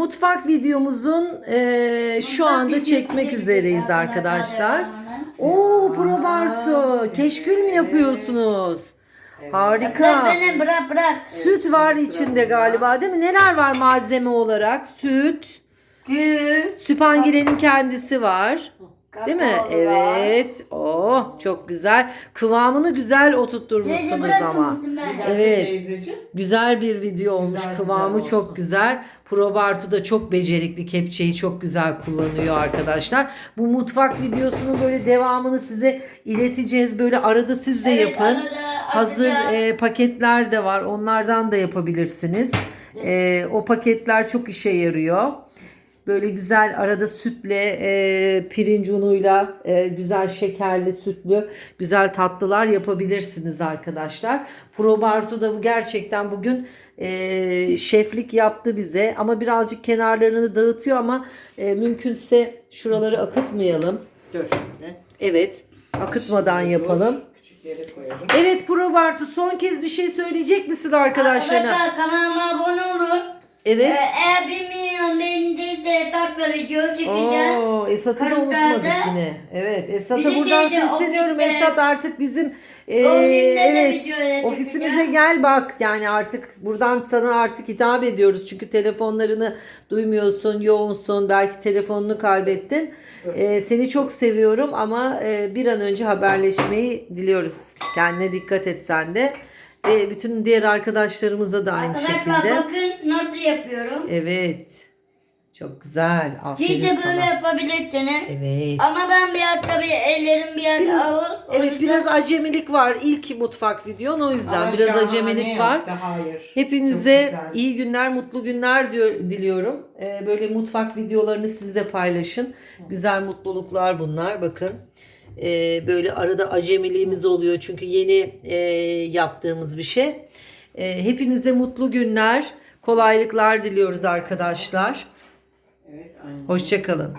Mutfak videomuzun e, şu anda çekmek üzereyiz arkadaşlar. Oo Probarto, keşkül mü yapıyorsunuz? Bırak Harika. beni bırak bırak. Süt var içinde galiba değil mi? Neler var malzeme olarak? Süt, Gül. süpangilenin kendisi var. Değil mi? var. Evet. Oh çok güzel. Kıvamını güzel Teyze oturtturmuşsunuz bırakın ama. ben. Evet. teyzeciğim. Güzel bir video olmuş. Güzel, Kıvamı güzel çok olsun. güzel. Probartu da çok becerikli. Kepçeyi çok güzel kullanıyor arkadaşlar. Bu mutfak videosunun böyle devamını size ileteceğiz. Böyle arada siz de Evet, yapın. arada Hazır e, paketler de var. Onlardan da yapabilirsiniz. E, o paketler çok işe yarıyor. Böyle güzel arada sütle, e, pirinç unuyla, e, güzel şekerli, sütlü, güzel tatlılar yapabilirsiniz arkadaşlar. Probartu da bu gerçekten bugün e, şeflik yaptı bize. Ama birazcık kenarlarını dağıtıyor ama e, mümkünse şuraları akıtmayalım. Dur. Evet, akıtmadan yapalım. dur, Küçük yere koyalım. Evet Probartu son kez bir şey söyleyecek misin arkadaşlarına? Arkadaşlar kanalıma abone olun. Ee, Evet. eğer bir beğenilirse takla video çekeceğim. Oo, Esat'ı da unutmadık yine. Evet Esat'a de buradan teyze, sesleniyorum. ofiste- Esat artık bizim e, Ofiste de evet ofisimize gel bak. Yani artık buradan sana artık hitap ediyoruz. Çünkü telefonlarını duymuyorsun, yoğunsun. Belki telefonunu kaybettin. E, seni çok seviyorum ama e, bir an önce haberleşmeyi diliyoruz. Kendine dikkat et sen de. Ve bütün diğer arkadaşlarımıza da aynı Arkadaşlar şekilde. bakın nasıl yapıyorum. Evet. Çok güzel. Siz Aferin de böyle sana. yapabilirsiniz. Evet. Ama ben biraz tabii ellerim biraz Biraz- ağır. Evet yüzden- biraz acemilik var ilk mutfak videon o yüzden Ama biraz acemilik var. yaptı, Hayır. Hepinize iyi günler, mutlu günler diyor, diliyorum. Ee, böyle mutfak videolarını siz de paylaşın. Güzel mutluluklar bunlar bakın. Ee, böyle arada acemiliğimiz oluyor çünkü yeni e, yaptığımız bir şey. Ee, hepinize mutlu günler, kolaylıklar diliyoruz arkadaşlar. Evet. Hoşçakalın.